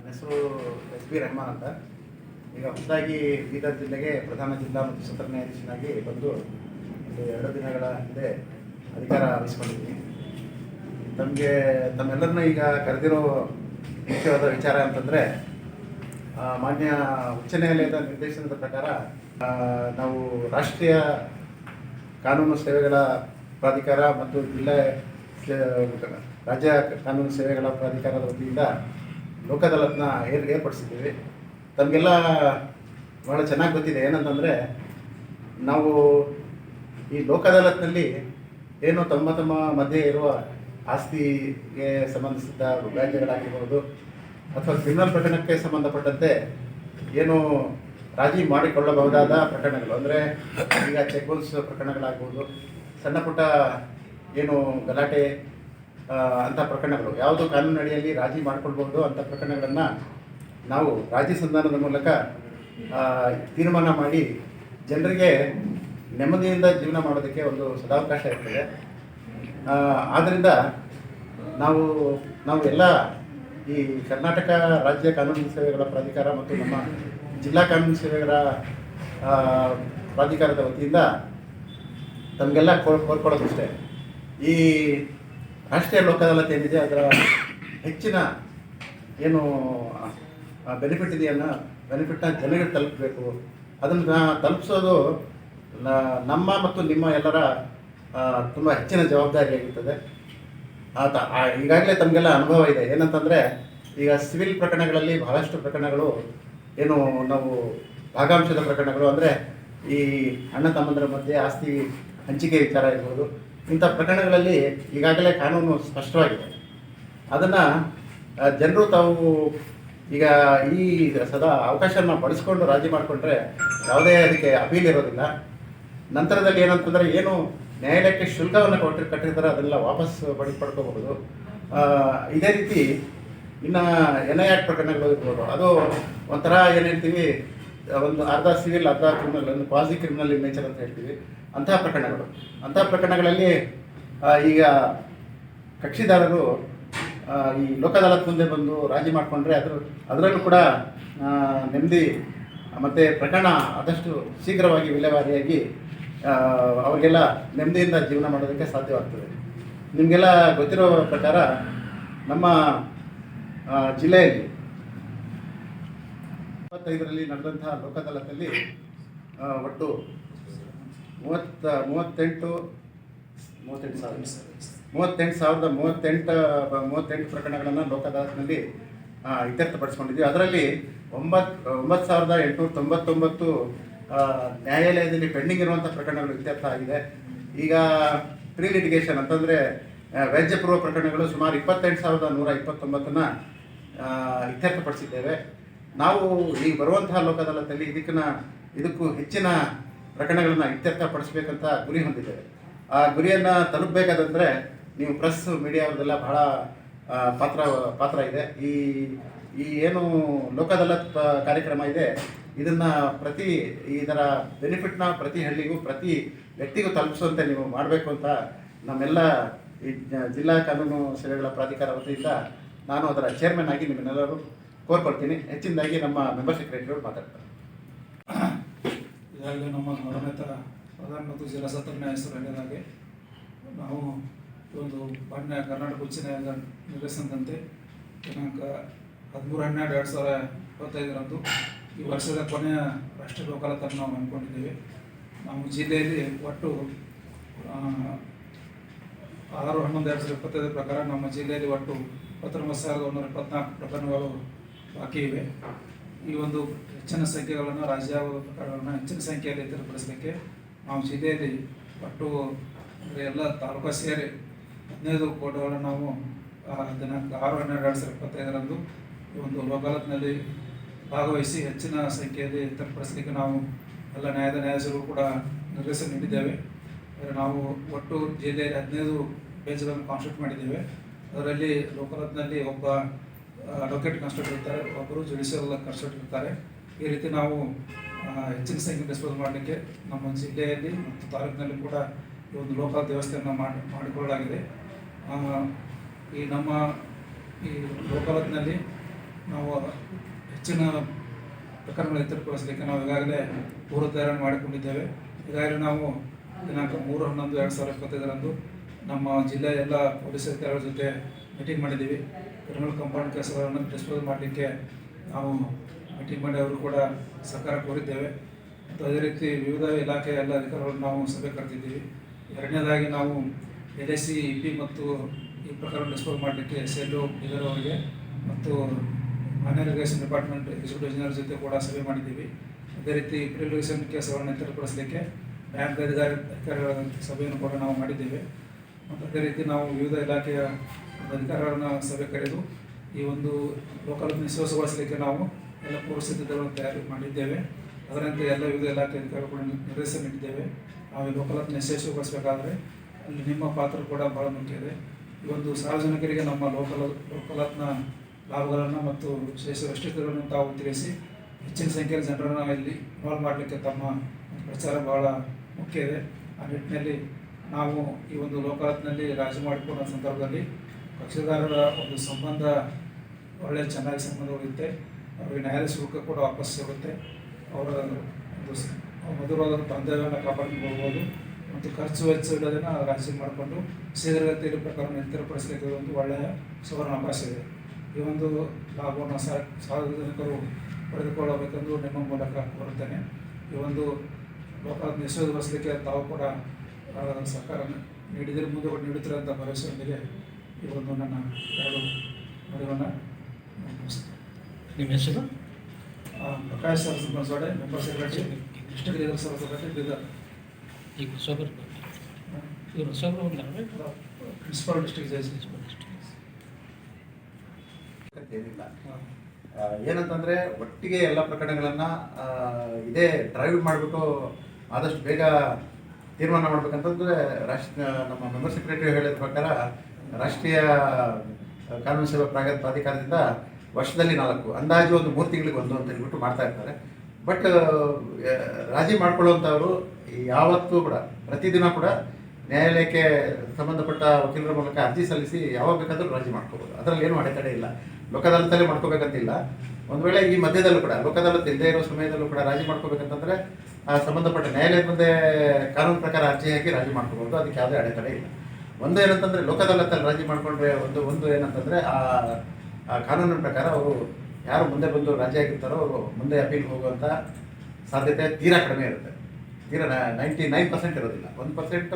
ನನ್ನ ಹೆಸರು S B Rahman ಅಂತ. ಈಗ ಹೊಸದಾಗಿ ಬೀದರ್ ಜಿಲ್ಲೆಗೆ ಪ್ರಧಾನ ಜಿಲ್ಲಾ ಮತ್ತು ಸತ್ರ ನ್ಯಾಯಾಧೀಶನಾಗಿ ಬಂದು ಒಂದು ಎರಡು ದಿನಗಳ ಹಿಂದೆ ಅಧಿಕಾರ ವಹಿಸ್ಕೊಂಡಿದ್ದೀನಿ. ತಮಗೆ, ತಮ್ಮೆಲ್ಲರನ್ನೂ ಈಗ ಕರೆದಿರೋ ಮುಖ್ಯವಾದ ವಿಚಾರ ಅಂತಂದರೆ ಮಾನ್ಯ ಉಚ್ಚ ನ್ಯಾಯಾಲಯದ ನಿರ್ದೇಶನದ ಪ್ರಕಾರ ನಾವು ರಾಷ್ಟ್ರೀಯ ಕಾನೂನು ಸೇವೆಗಳ ಪ್ರಾಧಿಕಾರ ಮತ್ತು ಜಿಲ್ಲೆ, ರಾಜ್ಯ ಕಾನೂನು ಸೇವೆಗಳ ಪ್ರಾಧಿಕಾರದ ವತಿಯಿಂದ ಲೋಕ ಅದಾಲತ್ನ ಏರ್, ಏರ್ಪಡಿಸಿದ್ದೀವಿ. ತಮಗೆಲ್ಲ ಭಾಳ ಚೆನ್ನಾಗಿ ಗೊತ್ತಿದೆ. ಏನಂತಂದರೆ, ನಾವು ಈ ಲೋಕ ಅದಾಲತ್ನಲ್ಲಿ ಏನು ತಮ್ಮ ತಮ್ಮ ಮಧ್ಯೆ ಇರುವ ಆಸ್ತಿಗೆ ಸಂಬಂಧಿಸಿದ ವ್ಯಾಜ್ಯಗಳಾಗಿರ್ಬೋದು, ಅಥವಾ ಕ್ರಿಮಿನಲ್ ಪ್ರಕರಣಕ್ಕೆ ಸಂಬಂಧಪಟ್ಟಂತೆ ಏನು ರಾಜಿ ಮಾಡಿಕೊಳ್ಳಬಹುದಾದ ಪ್ರಕರಣಗಳು. ಅಂದರೆ, ಈಗ ಚೆಕ್ ಬೌನ್ಸ್ ಪ್ರಕರಣಗಳಾಗ್ಬೋದು ಸಣ್ಣ ಪುಟ್ಟ ಏನು ಗಲಾಟೆ ಅಂಥ ಪ್ರಕರಣಗಳು. ಯಾವುದು ಕಾನೂನು ಅಡಿಯಲ್ಲಿ ರಾಜಿ ಮಾಡಿಕೊಳ್ಬಹುದು ಅಂಥ ಪ್ರಕರಣಗಳನ್ನು ನಾವು ರಾಜಿ ಸಂಧಾನದ ಮೂಲಕ ತೀರ್ಮಾನ ಮಾಡಿ ಜನರಿಗೆ ನೆಮ್ಮದಿಯಿಂದ ಜೀವನ ಮಾಡೋದಕ್ಕೆ ಒಂದು ಸದಾವಕಾಶ ಇರ್ತದೆ. ಆದ್ದರಿಂದ ನಾವು ನಾವು ಎಲ್ಲ ಈ ಕರ್ನಾಟಕ ರಾಜ್ಯ ಕಾನೂನು ಸೇವೆಗಳ ಪ್ರಾಧಿಕಾರ ಮತ್ತು ನಮ್ಮ ಜಿಲ್ಲಾ ಕಾನೂನು ಸೇವೆಗಳ ಪ್ರಾಧಿಕಾರದ ವತಿಯಿಂದ ತಮಗೆಲ್ಲ ಕೋರ್ಕೊಳ್ಳೋದಷ್ಟೇ ಈ ರಾಷ್ಟ್ರೀಯ ಲೋಕ ಅದಾಲತ್ ಏನಿದೆ, ಅದರ ಹೆಚ್ಚಿನ ಏನು ಬೆನಿಫಿಟ್ ಇದೆಯನ್ನ ಬೆನಿಫಿಟ್ನ ಜನರಿಗೆ ತಲುಪಬೇಕು. ಅದನ್ನು ತಲುಪಿಸೋದು ನಮ್ಮ ಮತ್ತು ನಿಮ್ಮ ಎಲ್ಲರ ತುಂಬ ಹೆಚ್ಚಿನ ಜವಾಬ್ದಾರಿಯಾಗಿರ್ತದೆ ಆತ ಈಗಾಗಲೇ ತಮಗೆಲ್ಲ ಅನುಭವ ಇದೆ. ಏನಂತಂದರೆ, ಈಗ ಸಿವಿಲ್ ಪ್ರಕರಣಗಳಲ್ಲಿ ಬಹಳಷ್ಟು ಪ್ರಕರಣಗಳು, ಏನು, ನಾವು ಭಾಗಾಂಶದ ಪ್ರಕರಣಗಳು, ಅಂದರೆ ಈ ಅಣ್ಣ ತಮ್ಮಂದರ ಮಧ್ಯೆ ಆಸ್ತಿ ಹಂಚಿಕೆ ವಿಚಾರ ಇರ್ಬೋದು ಇಂಥ ಪ್ರಕರಣಗಳಲ್ಲಿ ಈಗಾಗಲೇ ಕಾನೂನು ಸ್ಪಷ್ಟವಾಗಿದೆ. ಅದನ್ನು ಜನರು ತಾವು ಈಗ ಈ ಸದಾ ಅವಕಾಶವನ್ನು ಬಳಸ್ಕೊಂಡು ರಾಜಿ ಮಾಡಿಕೊಂಡ್ರೆ ಯಾವುದೇ ಅದಕ್ಕೆ ಅಪೀಲ್ ಇರೋದಿಲ್ಲ. ನಂತರದಲ್ಲಿ ಏನಂತಂದರೆ ಏನು ನ್ಯಾಯಾಲಯಕ್ಕೆ ಶುಲ್ಕವನ್ನು ಕೊಟ್ಟಿರ್ ಕಟ್ಟಿರ್ತಾರೆ ಅದೆಲ್ಲ ವಾಪಸ್ ಪಡಿ ಪಡ್ಕೋಬಹುದು. ಇದೇ ರೀತಿ ಇನ್ನು ಎನ್ ಐ ಆಕ್ಟ್ ಪ್ರಕರಣಗಳು ಇರ್ಬೋದು. ಅದು ಒಂಥರ ಏನು ಹೇಳ್ತೀವಿ, ಒಂದು ಅರ್ಧ ಸಿವಿಲ್, ಅರ್ಧ ಕ್ರಿಮಿನಲ್, ಒಂದು ಕ್ವಾಸಿ ಕ್ರಿಮಿನಲ್ ನೇಚರ್ ಅಂತ ಹೇಳ್ತೀವಿ. ಅಂತಹ ಪ್ರಕರಣಗಳು. ಅಂತಹ ಪ್ರಕರಣಗಳಲ್ಲಿ ಈಗ ಕಕ್ಷಿದಾರರು ಈ ಲೋಕ ಮುಂದೆ ಬಂದು ರಾಜಿ ಮಾಡಿಕೊಂಡ್ರೆ ಅದ್ರ, ಅದರಲ್ಲೂ ಕೂಡ ನೆಮ್ಮದಿ, ಮತ್ತು ಪ್ರಕರಣ ಆದಷ್ಟು ಶೀಘ್ರವಾಗಿ ವಿಲೇವಾರಿಯಾಗಿ ಅವರಿಗೆಲ್ಲ ನೆಮ್ಮದಿಯಿಂದ ಜೀವನ ಮಾಡೋದಕ್ಕೆ ಸಾಧ್ಯವಾಗ್ತದೆ. ನಿಮಗೆಲ್ಲ ಗೊತ್ತಿರೋ ಪ್ರಕಾರ ನಮ್ಮ ಜಿಲ್ಲೆಯಲ್ಲಿ ಇಪ್ಪತ್ತೈದರಲ್ಲಿ ನಡೆದಂತಹ ಲೋಕ ಅದಾಲತಲ್ಲಿ ಒಟ್ಟು ಮೂವತ್ತ ಮೂವತ್ತೆಂಟು ಮೂವತ್ತೆಂಟು ಸಾವಿರ. ಮೂವತ್ತೆಂಟು ಸಾವಿರದ ಮೂವತ್ತೆಂಟು ಮೂವತ್ತೆಂಟು ಪ್ರಕರಣಗಳನ್ನು ಲೋಕ ಅದಾಲತ್ನಲ್ಲಿ ಆ, ಇತ್ಯರ್ಥಪಡಿಸ್ಕೊಂಡಿದ್ವಿ ಅದರಲ್ಲಿ ಒಂಬತ್ತು ಒಂಬತ್ತು ಸಾವಿರದ ಎಂಟುನೂರ ತೊಂಬತ್ತೊಂಬತ್ತು ನ್ಯಾಯಾಲಯದಲ್ಲಿ ಪೆಂಡಿಂಗ್ ಇರುವಂಥ ಪ್ರಕರಣಗಳು ಇತ್ಯರ್ಥ ಆಗಿದೆ. ಈಗ ಪ್ರೀ ಲಿಟಿಗೇಷನ್ ಅಂತಂದರೆ ವ್ಯಾಜ್ಯಪೂರ್ವ ಪ್ರಕರಣಗಳು ಸುಮಾರು ಇಪ್ಪತ್ತೆಂಟು ಸಾವಿರದ ನೂರ ಇಪ್ಪತ್ತೊಂಬತ್ತನ್ನು ಇತ್ಯರ್ಥಪಡಿಸಿದ್ದೇವೆ. ನಾವು ಈಗ ಬರುವಂತಹ ಲೋಕ ಅದಾಲತಲ್ಲಿ ಇದಕ್ಕನ್ನ ಇದಕ್ಕೂ ಹೆಚ್ಚಿನ ಪ್ರಕರಣಗಳನ್ನು ಇತ್ಯರ್ಥಪಡಿಸಬೇಕಂತ ಗುರಿ ಹೊಂದಿದ್ದೇವೆ. ಆ ಗುರಿಯನ್ನು ತಲುಪಬೇಕಾದಂದರೆ ನೀವು ಪ್ರೆಸ್ ಮೀಡಿಯಾದೆಲ್ಲ ಬಹಳ ಪಾತ್ರ ಪಾತ್ರ ಇದೆ. ಈ ಈ ಏನು ಲೋಕದಲ್ಲತ್ ಕಾರ್ಯಕ್ರಮ ಇದೆ, ಇದನ್ನು ಪ್ರತಿ, ಇದರ ಬೆನಿಫಿಟ್ನ ಪ್ರತಿ ಹಳ್ಳಿಗೂ, ಪ್ರತಿ ವ್ಯಕ್ತಿಗೂ ತಲುಪಿಸುವಂತೆ ನೀವು ಮಾಡಬೇಕು ಅಂತ ನಮ್ಮೆಲ್ಲ ಈ ಜಿಲ್ಲಾ ಕಾನೂನು ಸೇವೆಗಳ ಪ್ರಾಧಿಕಾರ ವತಿಯಿಂದ ನಾನು ಅದರ ಚೇರ್ಮನ್ ಆಗಿ ನಿಮ್ಮನ್ನೆಲ್ಲರೂ ಕೋರ್ಕೊಳ್ತೀನಿ. ಹೆಚ್ಚಿನದಾಗಿ ನಮ್ಮ ಮೆಂಬರ್ ಸೆಕ್ರೆಟರಿಗಳು ಮಾತಾಡ್ತಾರೆ. ಈಗಾಗಲೇ ನಮ್ಮ ಗೌರವಿತ ಪ್ರಧಾನ ಮತ್ತು ಜಿಲ್ಲಾ ಸತ್ರ ನ್ಯಾಯಾಧೀಶರು ಹೇಳಿದಾಗೆ ನಾವು ಒಂದು ಮಾನ್ಯ ಕರ್ನಾಟಕ ಉಚ್ಚ ನ್ಯಾಯಾಲಯದ ನಿರ್ದೇಶನದಂತೆ ದಿನಾಂಕ ಹದಿಮೂರು, ಹನ್ನೆರಡು, ಎರಡು ಸಾವಿರ ಇಪ್ಪತ್ತೈದರಂದು ಈ ವರ್ಷದ ಕೊನೆಯ ರಾಷ್ಟ್ರೀಯ ಲೋಕಾಲತನ್ನು ನಾವು ಹಮ್ಮಿಕೊಂಡಿದ್ದೇವೆ. ನಾವು ಜಿಲ್ಲೆಯಲ್ಲಿ ಒಟ್ಟು ಆರು, ಹನ್ನೊಂದು, ಎರಡು ಸಾವಿರದ ಇಪ್ಪತ್ತೈದರ ಪ್ರಕಾರ ನಮ್ಮ ಜಿಲ್ಲೆಯಲ್ಲಿ ಒಟ್ಟು ಇಪ್ಪತ್ತೊಂಬತ್ತು ಸಾವಿರದ ಒಂದೂರ ಇಪ್ಪತ್ನಾಲ್ಕು ಪ್ರಕರಣಗಳು ಬಾಕಿ ಇವೆ. ಈ ಒಂದು ಹೆಚ್ಚಿನ ಸಂಖ್ಯೆಗಳನ್ನು ರಾಜ್ಯ ಪ್ರಕರಣಗಳನ್ನು ಹೆಚ್ಚಿನ ಸಂಖ್ಯೆಯಲ್ಲಿ ತೆರಪಡಿಸಲಿಕ್ಕೆ ನಾವು ಜಿಲ್ಲೆಯಲ್ಲಿ ಒಟ್ಟು ಅಂದರೆ ಎಲ್ಲ ತಾಲೂಕು ಸೇರಿ ಹದಿನೈದು ಕೋಟಿಗಳನ್ನು ನಾವು ದಿನಾಂಕ ಆರು ಹನ್ನೆರಡು ಎರಡು ಸಾವಿರದ ಇಪ್ಪತ್ತೈದರಂದು ಈ ಒಂದು ಲೋಕಾಲತ್ನಲ್ಲಿ ಭಾಗವಹಿಸಿ ಹೆಚ್ಚಿನ ಸಂಖ್ಯೆಯಲ್ಲಿ ತೆರಪಡಿಸಲಿಕ್ಕೆ ನಾವು ಎಲ್ಲ ನ್ಯಾಯದ ನ್ಯಾಯಾಧೀಶರು ಕೂಡ ನಿರ್ದೇಶನ ನೀಡಿದ್ದೇವೆ. ನಾವು ಒಟ್ಟು ಜಿಲ್ಲೆಯಲ್ಲಿ ಹದಿನೈದು ಬೇಜ್ಗಳನ್ನು ಕಾನ್ಸ್ಟ್ರೂಟ್ ಮಾಡಿದ್ದೇವೆ. ಅದರಲ್ಲಿ ಲೋಕಾಲತ್ನಲ್ಲಿ ಒಬ್ಬ ಅಡ್ವೊಕೇಟ್ ಕನ್ಸಲ್ಟ್ ಇರ್ತಾರೆ ಒಬ್ಬರು ಜುಡಿಷಿಯಲ್ ಕನ್ಸಲ್ಟ್ ಇರ್ತಾರೆ. ಈ ರೀತಿ ನಾವು ಹೆಚ್ಚಿನ ಸಂಖ್ಯೆ ಡಿಸ್ಪೋಸ್ ಮಾಡಲಿಕ್ಕೆ ನಮ್ಮ ಜಿಲ್ಲೆಯಲ್ಲಿ ಮತ್ತು ತಾಲೂಕಿನಲ್ಲಿ ಕೂಡ ಈ ಒಂದು ಲೋಕಲ್ ವ್ಯವಸ್ಥೆಯನ್ನು ಮಾಡಿ, ಮಾಡಿಕೊಳ್ಳಲಾಗಿದೆ. ಈ ನಮ್ಮ ಈ ಲೋಕಾಲತ್ನಲ್ಲಿ ನಾವು ಹೆಚ್ಚಿನ ಪ್ರಕರಣಗಳು ಇತ್ಯರ್ಥಪಡಿಸಲಿಕ್ಕೆ ನಾವು ಈಗಾಗಲೇ ಪೂರ್ವ ತಯಾರಿ ಮಾಡಿಕೊಂಡಿದ್ದೇವೆ. ಈಗಾಗಲೇ ನಾವು ದಿನಾಂಕ ಮೂರು ಹನ್ನೊಂದು, ಎರಡು ಸಾವಿರದ ಇಪ್ಪತ್ತೈದರಂದು ನಮ್ಮ ಜಿಲ್ಲೆಯ ಎಲ್ಲ ಪೊಲೀಸ್ ಅಧಿಕಾರಿಗಳ ಜೊತೆ ಮೀಟಿಂಗ್ ಮಾಡಿದ್ದೀವಿ. ಕ್ರಿಮಿನಲ್ ಕಂಪೌಂಡ್ ಕೆಲಸಗಳನ್ನು ಡಿಸ್ಪೋಸ್ ಮಾಡಲಿಕ್ಕೆ ನಾವು ಮೀಟಿಂಗ್ ಮಾಡಿ ಅವರು ಕೂಡ ಸಹಕಾರ ಕೋರಿದ್ದೇವೆ. ಮತ್ತು ಅದೇ ರೀತಿ ವಿವಿಧ ಇಲಾಖೆಯ ಎಲ್ಲ ಅಧಿಕಾರಿಗಳನ್ನು ನಾವು ಸಭೆ ಕರೆದಿದ್ದೀವಿ. ಎರಡನೇದಾಗಿ ನಾವು ಎಲ್ ಎಸ್ ಮತ್ತು ಈ ಪ್ರಕಾರ ಡಿಸ್ಪೋಸ್ ಮಾಡಲಿಕ್ಕೆ ಎಸ್ ಎಲ್ ಬೀದರ್ ಅವರಿಗೆ ಮತ್ತು ಮಾನ್ಯ ಡಿಪಾರ್ಟ್ಮೆಂಟ್ ಎಕ್ಸಿಕ್ಯೂಟಿವ್ ಇಂಜಿನಿಯರ್ ಜೊತೆ ಕೂಡ ಸಭೆ ಮಾಡಿದ್ದೀವಿ. ಅದೇ ರೀತಿ ಪ್ರಿಲಿಗೇಷನ್ ಕೆಲಸಗಳನ್ನು ತೆರಪಡಿಸಲಿಕ್ಕೆ ಬ್ಯಾಂಕ್ ಅಧಿಕಾರಿ ಅಧಿಕಾರಿಗಳ ಸಭೆಯನ್ನು ಕೂಡ ನಾವು ಮಾಡಿದ್ದೇವೆ. ಅದೇ ರೀತಿ ನಾವು ವಿವಿಧ ಇಲಾಖೆಯ ಅಧಿಕಾರಿಗಳನ್ನ ಸಭೆ ಕರೆದು ಈ ಒಂದು ಲೋಕಲ್ ವಿಶ್ವಾಸಗೊಳಿಸಲಿಕ್ಕೆ ನಾವು ಎಲ್ಲ ಪೂರ್ವ ಸಿದ್ಧತೆಗಳನ್ನು ತಯಾರಿ ಮಾಡಿದ್ದೇವೆ. ಅದರಂತೆ ಎಲ್ಲ ವಿವಿಧ ಇಲಾಖೆ ಅಧಿಕಾರಿಗಳನ್ನು ನಿರ್ದೇಶನ ನೀಡಿದ್ದೇವೆ. ನಾವು ಈ ಲೋಕಲತ್ನ ಯಶಸ್ವಿಗೊಳಿಸಬೇಕಾದ್ರೆ ಅಲ್ಲಿ ನಿಮ್ಮ ಪಾತ್ರ ಕೂಡ ಬಹಳ ಮುಖ್ಯ ಇದೆ. ಈ ಒಂದು ಸಾರ್ವಜನಿಕರಿಗೆ ನಮ್ಮ ಲೋಕಲ್ ಲೋಕಲತ್ನ ಲಾಭಗಳನ್ನು ಮತ್ತು ವಿಶೇಷ ವೈಶಿಷ್ಟ್ಯಗಳನ್ನು ತಾವು ತಿಳಿಸಿ ಹೆಚ್ಚಿನ ಸಂಖ್ಯೆಯ ಜನರನ್ನು ಇಲ್ಲಿ ಇನ್ವಾಲ್ವ್ ಮಾಡಲಿಕ್ಕೆ ತಮ್ಮ ಪ್ರಚಾರ ಬಹಳ ಮುಖ್ಯ ಇದೆ. ಆ ನಿಟ್ಟಿನಲ್ಲಿ ನಾವು ಈ ಒಂದು ಲೋಕಾಯತ್ನಲ್ಲಿ ರಾಜಿ ಮಾಡಿಕೊಂಡ ಸಂದರ್ಭದಲ್ಲಿ ಕಕ್ಷಿದಾರರ ಒಂದು ಸಂಬಂಧ ಒಳ್ಳೆಯ ಚೆನ್ನಾಗಿ ಸಂಬಂಧ ಉಳಿಯುತ್ತೆ. ಅವರಿಗೆ ನ್ಯಾಯಾಲಯ ಶುಲ್ಕ ಕೂಡ ವಾಪಸ್ ಸಿಗುತ್ತೆ. ಅವರ ಒಂದು ಮಧುರವಾದ ಬಾಂಧವ್ಯವನ್ನು ಕಾಪಾಡಿಕೊಳ್ಬೋದು ಮತ್ತು ಖರ್ಚು ವೆಚ್ಚ ಇಡೋದನ್ನು ರಾಜಿ ಮಾಡಿಕೊಂಡು ಶೀಘ್ರಗತಿಯಲ್ಲಿ ಪ್ರಕರಣ ಇತರಪಡಿಸಲಿಕ್ಕೆ ಒಂದು ಒಳ್ಳೆಯ ಸುವರ್ಣ ಅವಕಾಶ ಇದೆ. ಈ ಒಂದು ಲಾಭವನ್ನು ಸಾರ್ವಜನಿಕರು ಪಡೆದುಕೊಳ್ಳಬೇಕೆಂದು ನಿಮ್ಮ ಮೂಲಕ ಕೋರುತ್ತೇನೆ. ಈ ಒಂದು ಲೋಕ ನಿಶ್ಚಯಗೊಳಿಸಲಿಕ್ಕೆ ತಾವು ಕೂಡ ಆ, ಸಹಕಾರ ನೀಡಿದರೆ ಮುಂದೆ ನೀಡುತ್ತಾರೆ ಅಂತ ಭರವಸೆಯೊಂದಿಗೆ ಈ ಒಂದು ನನ್ನ ಎರಡು ಮುಗಿಸ್ತೇನೆ. ನಿಮ್ಮ ಹೆಸರು? Prakash sir Bansode member secretary district sir secretary Bidar. ಈಗ ಹೊಸಬ್ರು ಇವ್ರು ಹೊಸಬ್ರು ಪ್ರಿನ್ಸಿಪಲ್ ಡಿಸ್ಟ್ರಿಕ್ಟ್ ಜಡ್ಜ್ ಏನಿಲ್ಲ ಏನಂತಂದರೆ ಏನಂತಂದ್ರೆ ಒಟ್ಟಿಗೆ ಎಲ್ಲ ಪ್ರಕರಣಗಳನ್ನು ಇದೇ ಡ್ರೈವ್ ಮಾಡಿಬಿಟ್ಟು ಆದಷ್ಟು ಬೇಗ ತೀರ್ಮಾನ ಮಾಡ್ಬೇಕಂತಂದ್ರೆ ರಾಷ್ಟ್ರ, ನಮ್ಮ ಮೆಂಬರ್ ಸೆಕ್ರೆಟರಿ ಹೇಳಿದ ಪ್ರಕಾರ ರಾಷ್ಟ್ರೀಯ ಕಾನೂನು ಸೇವಾ ಪ್ರಾಗ ಪ್ರಾಧಿಕಾರದಿಂದ ವರ್ಷದಲ್ಲಿ ನಾಲ್ಕು, ಅಂದಾಜು ಒಂದು ಮೂರು ತಿಂಗಳಿಗೆ ಒಂದು ಅಂತ ಹೇಳ್ಬಿಟ್ಟು ಮಾಡ್ತಾ ಇರ್ತಾರೆ. ಬಟ್ ರಾಜಿ ಮಾಡ್ಕೊಳ್ಳುವಂಥವ್ರು ಯಾವತ್ತೂ ಕೂಡ, ಪ್ರತಿದಿನ ಕೂಡ ನ್ಯಾಯಾಲಯಕ್ಕೆ ಸಂಬಂಧಪಟ್ಟ ವಕೀಲರ ಮೂಲಕ ಅರ್ಜಿ ಸಲ್ಲಿಸಿ ಯಾವಾಗ ಬೇಕಾದರೂ ರಾಜಿ ಮಾಡ್ಕೋಬೋದು. ಅದರಲ್ಲಿ ಏನು ಅಡೆತಡೆ ಇಲ್ಲ. ಲೋಕದಾಲತಲ್ಲೇ ಮಾಡ್ಕೋಬೇಕಂತಿಲ್ಲ. ಒಂದು ವೇಳೆ ಈ ಮಧ್ಯದಲ್ಲೂ ಕೂಡ ಲೋಕದಾಲತ್ ಇಲ್ಲದೇ ಇರೋ ಸಮಯದಲ್ಲೂ ಕೂಡ ರಾಜಿ ಮಾಡ್ಕೋಬೇಕಂತಂದ್ರೆ ಸಂಬಂಧಪಟ್ಟ ನ್ಯಾಯಾಲಯದ ಮುಂದೆ ಕಾನೂನು ಪ್ರಕಾರ ಅರ್ಜಿ ಹಾಕಿ ರಾಜಿ ಮಾಡ್ಕೋಬಹುದು ಅದಕ್ಕೆ ಯಾವುದೇ ಅಡೆತಡೆ ಇಲ್ಲ. ಒಂದು ಏನಂತಂದ್ರೆ ಲೋಕದಾಲತ್ತಲ್ಲಿ ರಾಜಿ ಮಾಡಿಕೊಂಡ್ರೆ ಒಂದು ಒಂದು ಏನಂತಂದ್ರೆ ಆ ಆ ಕಾನೂನಿನ ಪ್ರಕಾರ ಅವರು ಯಾರು ಮುಂದೆ ಬಂದು ರಾಜಿ ಆಗಿರ್ತಾರೋ ಅವರು ಮುಂದೆ ಅಪೀಲ್ ಹೋಗುವಂಥ ಸಾಧ್ಯತೆ ತೀರಾ ಕಡಿಮೆ ಇರುತ್ತೆ. ತೀರಾ ನೈಂಟಿ ನೈನ್ ಪರ್ಸೆಂಟ್ ಇರೋದಿಲ್ಲ. ಒಂದು ಪರ್ಸೆಂಟ್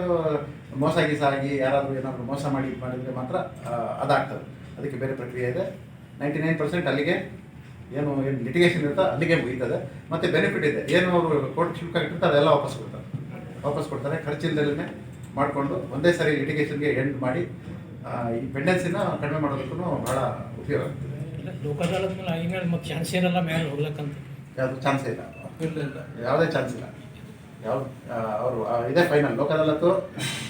ಮೋಸ ಗೀಸ ಆಗಿ ಯಾರಾದರೂ ಏನಾದರೂ ಮೋಸ ಮಾಡಿ ಮಾಡಿದ್ರೆ ಮಾತ್ರ ಆ, ಅದಾಗ್ತದೆ. ಅದಕ್ಕೆ ಬೇರೆ ಪ್ರಕ್ರಿಯೆ ಇದೆ. ನೈಂಟಿ ನೈನ್ ಪರ್ಸೆಂಟ್ ಅಲ್ಲಿಗೆ ಏನು ಏನು ಲಿಟಿಗೇಷನ್ ಇರುತ್ತೋ ಅಲ್ಲಿಗೆ ಮುಗೀತದೆ. ಮತ್ತು ಬೆನಿಫಿಟ್ ಇದೆ. ಏನು ಅವರು ಕೋರ್ಟ್ ಶುಲ್ಕ ಇಟ್ಟಿರ್ತಾರೆ ಅದೆಲ್ಲ ವಾಪಸ್ ಕೊಡ್ತಾರೆ. ವಾಪಸ್ ಕೊಡ್ತಾರೆ ಖರ್ಚಿಲ್ದಲೇ ಮಾಡಿಕೊಂಡು ಒಂದೇ ಸಾರಿ ಲಿಟಿಗೇಷನ್ಗೆ ಎಂಡ್ ಮಾಡಿ ಈ ಪೆಂಡೆನ್ಸಿನ ಕಡಿಮೆ ಮಾಡೋದಕ್ಕೂ ಬಹಳ ಉಪಯೋಗ ಆಗ್ತದೆ. ಇಲ್ಲ ಲೋಕ ಅದಾಲತ್ ಮೇಲೆ ಆಗಿನ ಮತ್ತೆ ಚಾನ್ಸ್ ಇರಲ್ಲ ಮೇಲೆ ಹೋಗ್ಲಕ್ಕಂತ? ಯಾವುದು ಚಾನ್ಸೇ ಇಲ್ಲ. ಯಾವುದೇ ಚಾನ್ಸ್ ಇಲ್ಲ. ಯಾವ ಅವರು ಇದೇ ಫೈನಲ್ ಲೋಕ ಅದಾಲತ್ತು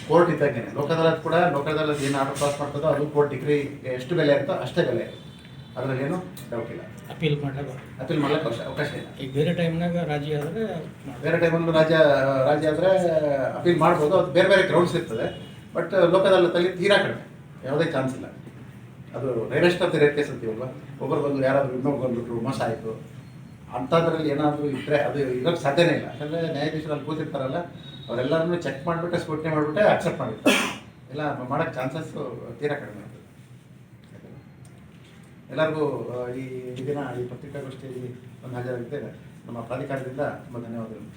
ಕೋರ್ಟ್ ಇದ್ದಾಗೇನೆ. ಲೋಕ ಅದಾಲತ್ ಕೂಡ ಲೋಕ ಅದಾಲತ್ ಏನು ಆರ್ಡರ್ ಪಾಸ್ ಮಾಡ್ತದೋ ಅದು ಕೋರ್ಟ್ ಡಿಗ್ರಿ ಎಷ್ಟು ಬೆಲೆ ಇರುತ್ತೋ ಅಷ್ಟೇ ಬೆಲೆ. ಅದರಲ್ಲಿ ಏನು ಡೌಟ್ ಇಲ್ಲ. ಅಪೀಲ್ ಮಾಡಬಹುದು ಅಪೀಲ್ ಮಾಡ್ಲಿಕ್ಕೆ ಅವಕಾಶ ಅವಕಾಶ ಇಲ್ಲ. ಈಗ ಬೇರೆ ಟೈಮ್ನಾಗ ರಾಜಿ ಆದರೆ ಬೇರೆ ಟೈಮಲ್ಲೂ ರಾಜ ರಾಜ್ಯ ಆದರೆ ಅಪೀಲ್ ಮಾಡ್ಬೋದು. ಅದು ಬೇರೆ ಬೇರೆ ಗ್ರೌಂಡ್ಸ್ ಇರ್ತದೆ. ಬಟ್ ಲೋಕದಲ್ಲಿ ಅದಾಲತ್ತಲ್ಲಿ ತೀರಾ ಕಡಿಮೆ. ಯಾವುದೇ ಚಾನ್ಸ್ ಇಲ್ಲ. ಅದು ರೇರೆಸ್ಟ್ ರೇರ್ ಕೇಸ್ ಅಂತೀವಲ್ವ? ಒಬ್ಬರು ಬಂದು ಯಾರಾದರೂ ಇನ್ನೊಬ್ಬರು ಬಂದುಬಿಟ್ರು ಮೋಸ ಆಯಿತು. ಅಂಥದ್ರಲ್ಲಿ ಏನಾದರೂ ಇದ್ದರೆ ಅದು ಇರೋಕ್ಕೆ ಸಾಧ್ಯನೇ ಇಲ್ಲ. ಯಾಕಂದರೆ ನ್ಯಾಯಾಧೀಶರು ಅಲ್ಲಿ ಕೂತಿರ್ತಾರಲ್ಲ ಅವರೆಲ್ಲರನ್ನೂ ಚೆಕ್ ಮಾಡ್ಬಿಟ್ಟು ಸ್ಕೂಟ್ನಿ ಮಾಡಿಬಿಟ್ಟೆ ಅಕ್ಸೆಪ್ಟ್ ಮಾಡಿರ್ತಾರೆ. ಇಲ್ಲ ಮಾಡೋಕ್ಕೆ ಚಾನ್ಸಸ್ಸು ತೀರಾ ಕಡಿಮೆ ಇರ್ತದೆ ಎಲ್ಲರಿಗೂ ಈ ದಿನ ಈ ಪತ್ರಿಕಾಗೋಷ್ಠಿಯಲ್ಲಿ ಒಂದು ಹಾಜರಾಗಿದ್ದೇನೆ. ನಮ್ಮ ಪ್ರಾಧಿಕಾರದಿಂದ ತುಂಬ ಧನ್ಯವಾದಗಳು.